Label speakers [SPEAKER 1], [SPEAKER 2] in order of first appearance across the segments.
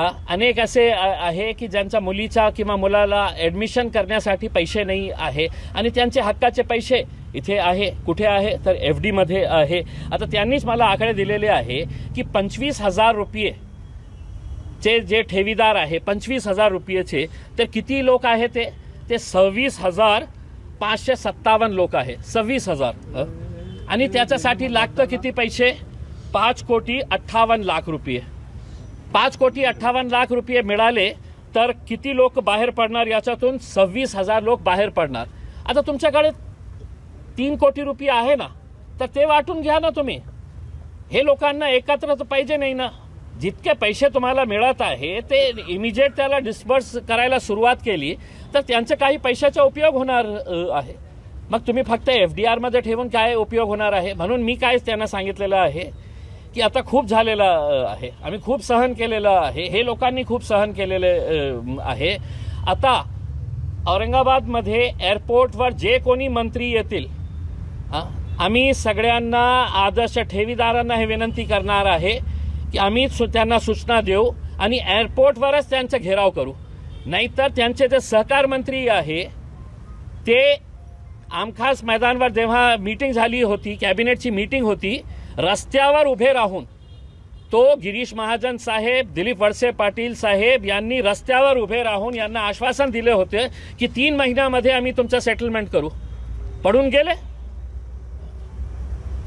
[SPEAKER 1] हा अनेक असे आहे की ज्यांच्या मुलीचा किंवा मुलाला ॲडमिशन करण्यासाठी पैसे नाही आहे आणि त्यांचे हक्काचे पैसे इथे आहे कुठे आहे तर एफ डीमध्ये आहे. आता त्यांनीच मला आकडे दिलेले आहे की पंचवीस हजार रुपये चे जे ठेवीदार आहे पंचवीस हजार रुपयेचे तर किती लोक आहे ते? ते सव्वीस हजार पाचशे सत्तावन्न लोक आहे. सव्वीस हजार आणि त्याच्यासाठी लागतं किती पैसे? पाच कोटी अठ्ठावन्न लाख रुपये. पाच कोटी अठ्ठावन्न लाख रुपये मिळाले तर किती लोक बाहेर पडणार? याच्यातून सव्वीस हजार लोक बाहेर पडणार. आता तुमच्याकडे तीन कोटी रुपये आहे ना तर ते वाटून घ्या ना तुम्ही. हे लोकांना एकत्रच पाहिजे नाही ना. जितके पैसे तुम्हाला मिळत आहे ते इमिजिएट त्याला डिस्बर्स करायला सुरुवात केली तर त्यांचे काही पैशाचा उपयोग होणार आहे. मग तुम्ही फक्त एफ डी आरमध्ये ठेवून काय उपयोग होणार आहे? म्हणून मी काय त्यांना सांगितलेलं आहे? की आता खूप झालेलं आहे. आम्ही खूप सहन केलेलं आहे. हे लोकांनी खूप सहन केलेले आहे. आता औरंगाबादमध्ये एअरपोर्टवर जे कोणी मंत्री येतील आम्ही सगळ्यांना आदर्श ठेवीदारांना हे विनंती करणार आहे की आम्ही सु त्यांना सूचना देऊ आणि एअरपोर्टवरच त्यांचा घेराव करू. नाहीतर त्यांचे जे सहकार मंत्री आहे ते आमखास मैदानवर जेव्हा मीटिंग झाली होती कॅबिनेटची मीटिंग होती रस्त्यावर उभे राहून. तो गिरीश महाजन साहेब दिलीप वळसे पाटील साहेब यांनी रस्त्यावर उभे राहून यांना आश्वासन दिले होते की तीन महिन्यामध्ये आम्ही तुमचं सेटलमेंट करू. पडून गेले?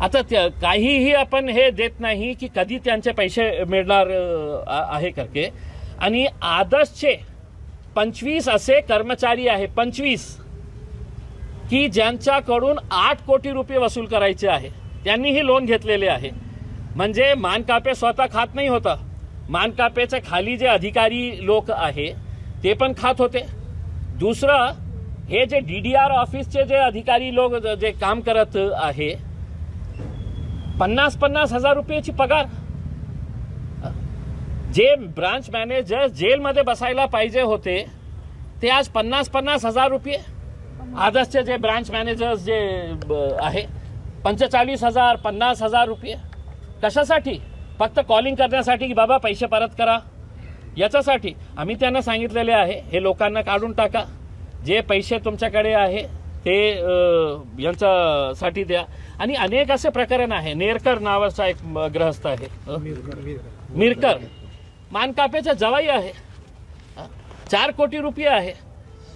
[SPEAKER 1] आता त्या- काहीही आपण हे देत नाही की कधी त्यांचे पैसे मिळणार आहे करके. आणि आदर्शचे पंचवीस असे कर्मचारी आहे पंचवीस की ज्यांच्याकडून आठ कोटी रुपये वसूल करायचे आहे. त्यांनीही लोन घेतलेले आहे. म्हणजे मानकापे स्वतः खात नाही होता. मानकापेच्या खाली जे अधिकारी लोक आहे ते पण खात होते. दुसरं हे जे डी डी आर ऑफिसचे जे अधिकारी लोक जे काम करत आहे पन्नास पन्नास हजार रुपयाची पगार. जे ब्रांच मॅनेजर जेलमध्ये बसायला पाहिजे होते ते आज पन्नास पन्नास हजार रुपये. आदर्शचे जे ब्रांच मॅनेजर्स जे ब- आहे पंचेचाळीस हजार पन्नास हजार रुपये. कशासाठी? फक्त कॉलिंग करण्यासाठी की बाबा पैसे परत करा. याच्यासाठी आम्ही त्यांना सांगितलेले आहे हे लोकांना काढून टाका. जे पैसे तुमच्याकडे आहे ते यांच्यासाठी द्या. आणि अनेक असे प्रकरण आहे. नेरकर नावाचा एक ग्रहस्थ आहे. मिरकर. मानकापेचा जवाई आहे. चार कोटी रुपये आहे.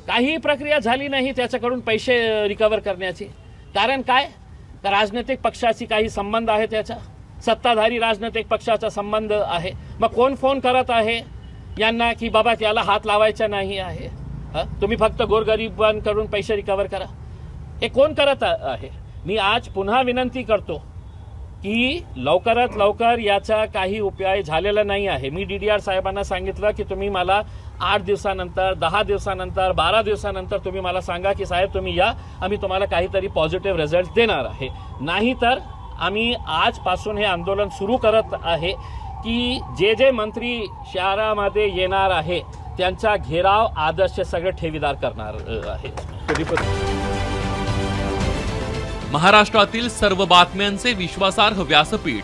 [SPEAKER 1] काहीही प्रक्रिया झाली नाही त्याच्याकडून पैसे रिकवर करण्याची. कारण काय? राजनैतिक पक्षाशी काही संबंध आहे त्याचा सत्ताधारी राजनैतिक पक्षाचा संबंध आहे. मग कोण फोन करत आहे यांना की बाबा त्याला हात लावायचा नाही आहे? तुम्ही फक्त गोरगरिबांकडून पैसे रिकवर करा. हे कोण करत आहे? मी आज पुन्हा विनंती करतो की लवकरात लवकर याचा काही उपाय झालेला नाही आहे. मी डी डी आर साहेबांना सांगितलं की तुम्ही मला आठ दिवसानंतर दहा दिवसानंतर बारा दिवसानंतर तुम्ही मला सांगा की साहेब तुम्ही या आम्ही तुम्हाला काहीतरी पॉझिटिव्ह रिझल्ट देणार आहे. नाही तर आम्ही आजपासून हे आंदोलन सुरू करत आहे की जे जे मंत्री शहरामध्ये येणार आहे त्यांचा घेराव आदर्श सगळे ठेवीदार करणार आहे.
[SPEAKER 2] महाराष्ट्रातील सर्व बातम्यांचे विश्वासार्ह व्यासपीठ